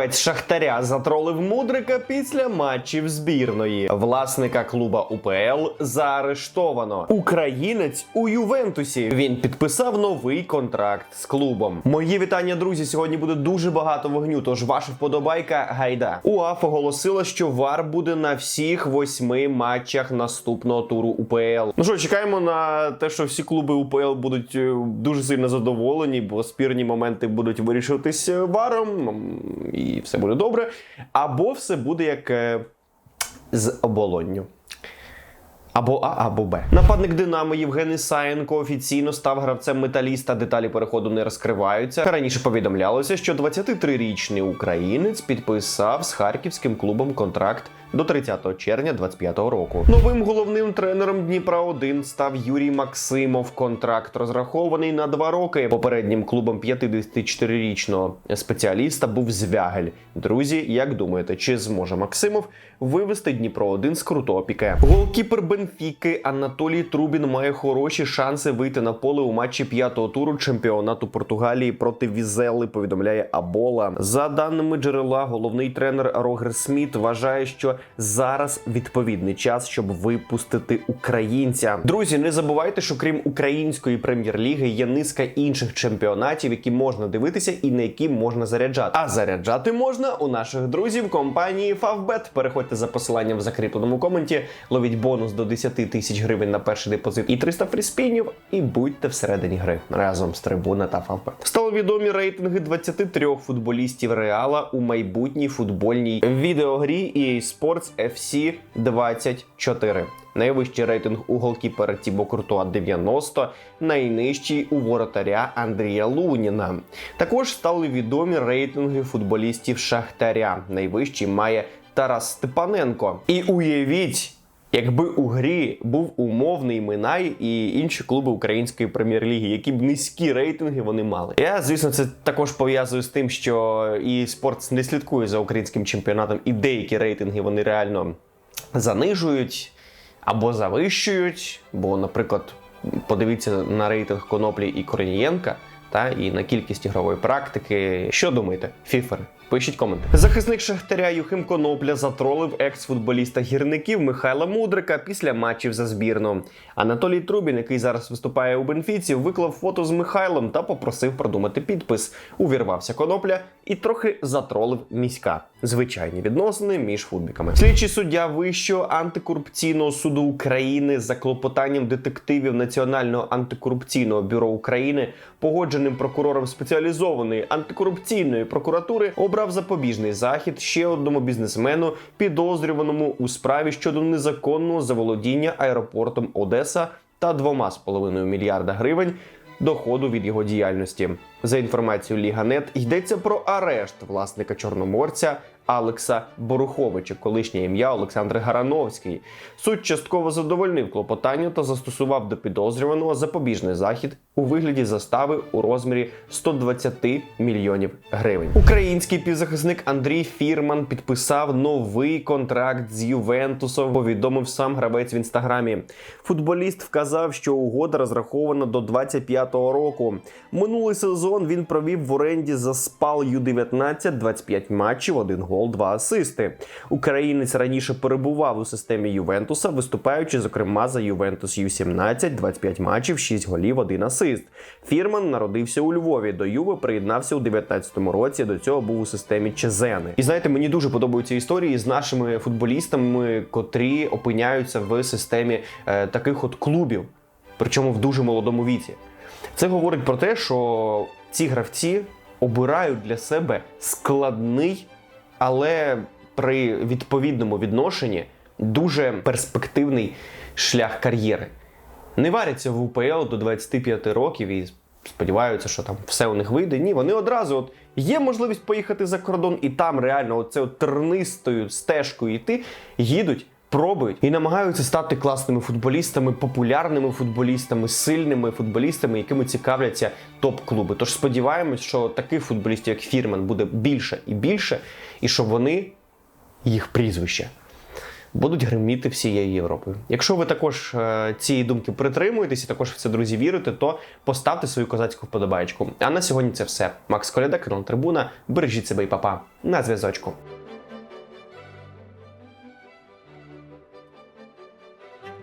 Гравець Шахтаря затролив Мудрика після матчів збірної. Власника клуба УПЛ заарештовано. Українець у Ювентусі. Він підписав новий контракт з клубом. Мої вітання, друзі. Сьогодні буде дуже багато вогню. Тож ваша вподобайка гайда. УАФ оголосила, що ВАР буде на всіх восьми матчах наступного туру УПЛ. Ну що, чекаємо на те, що всі клуби УПЛ будуть е, дуже сильно задоволені, бо спірні моменти будуть вирішуватись е, варом, і все буде добре. Або все буде як е, з оболонню. Або А, або Б. Нападник Динамо Євген Ісаєнко офіційно став гравцем металіста. Деталі переходу не розкриваються. Раніше повідомлялося, що 23-річний українець підписав з харківським клубом контракт до 30 червня 2025 року. Новим головним тренером Дніпра 1 став Юрій Максимов. Контракт розрахований на два роки. Попереднім клубом 54-річного спеціаліста був Звягель. Друзі, як думаєте, чи зможе Максимов вивести Дніпро 1 з крутого піке? Голкіпер Бенфіки Анатолій Трубін має хороші шанси вийти на поле у матчі п'ятого туру чемпіонату Португалії проти Візели. Повідомляє Абола. За даними джерела, головний тренер Рогер Сміт вважає, що зараз відповідний час, щоб випустити українця. Друзі, не забувайте, що крім української прем'єр-ліги є низка інших чемпіонатів, які можна дивитися і на які можна заряджати. А заряджати можна у наших друзів компанії Favbet. Переходьте за посиланням в закріпленому коменті, ловіть бонус до 10 тисяч гривень на перший депозит і 300 фріспінів, і будьте всередині гри разом з трибуна та Favbet. Стали відомі рейтинги 23 футболістів Реала у майбутній футбольній відеогрі EA Sports FC 24. Найвищий рейтинг у голкіпера Тібо Куртуа 90, найнижчий у воротаря Андрія Луніна. Також стали відомі рейтинги футболістів Шахтаря. Найвищий має Тарас Степаненко. І уявіть. Якби у грі був умовний Минай і інші клуби української прем'єр-ліги, які б низькі рейтинги вони мали. Я звісно це також пов'язую з тим, що і спорт не слідкує за українським чемпіонатом, і деякі рейтинги вони реально занижують або завищують. Бо, наприклад, подивіться на рейтинг Коноплі і Корнієнка. Та і на кількість ігрової практики. Що думаєте, фіфери? Пишіть коменти. Захисник Шахтаря Юхим Конопля затролив екс-футболіста гірників Михайла Мудрика після матчів за збірну. Анатолій Трубін, який зараз виступає у Бенфіці, виклав фото з Михайлом та попросив продумати підпис. Увірвався Конопля і трохи затролив міська. Звичайні відносини між футбіками. Слідчий суддя Вищого антикорупційного суду України за клопотанням детективів Національного антикорупційного бюро України, погодженим прокурором спеціалізованої антикорупційної прокуратури, обрав запобіжний захід ще одному бізнесмену, підозрюваному у справі щодо незаконного заволодіння аеропортом Одеса та 2,5 мільярда гривень доходу від його діяльності. За інформацією Ліганет йдеться про арешт власника чорноморця Алекса Боруховича, колишнє ім'я Олександр Гарановський. Суд частково задовольнив клопотання та застосував до підозрюваного запобіжний захід у вигляді застави у розмірі 120 мільйонів гривень. Український півзахисник Андрій Фірман підписав новий контракт з Ювентусом. Повідомив сам гравець в інстаграмі. Футболіст вказав, що угода розрахована до 25-го року. Минулий сезон він провів в оренді за спал Ю-19 25 матчів, 1 гол, 2 асисти. Українець раніше перебував у системі Ювентуса, виступаючи, зокрема, за Ювентус Ю-17, 25 матчів, 6 голів, 1 асист. Фірман народився у Львові. До Юви приєднався у 19-му році. До цього був у системі Чезени. І знаєте, мені дуже подобаються історії з нашими футболістами, котрі опиняються в системі е, таких от клубів, причому в дуже молодому віці. Це говорить про те, що ці гравці обирають для себе складний, але при відповідному відношенні дуже перспективний шлях кар'єри. Не варяться в УПЛ до 25 років і сподіваються, що там все у них вийде. Ні, вони одразу от є можливість поїхати за кордон, і там реально оце от тернистою стежкою йти, їдуть. Пробують і намагаються стати класними футболістами, популярними футболістами, сильними футболістами, якими цікавляться топ-клуби. Тож сподіваємось, що таких футболістів, як Фірман, буде більше і більше, і щоб вони їх прізвище будуть гриміти всією Європою. Якщо ви також е, цієї думки притримуєтесь і також в це друзі вірите, то поставте свою козацьку вподобайку. А на сьогодні це все. Макс Коляда, канал Трибуна. Бережіть себе і папа. На зв'язочку.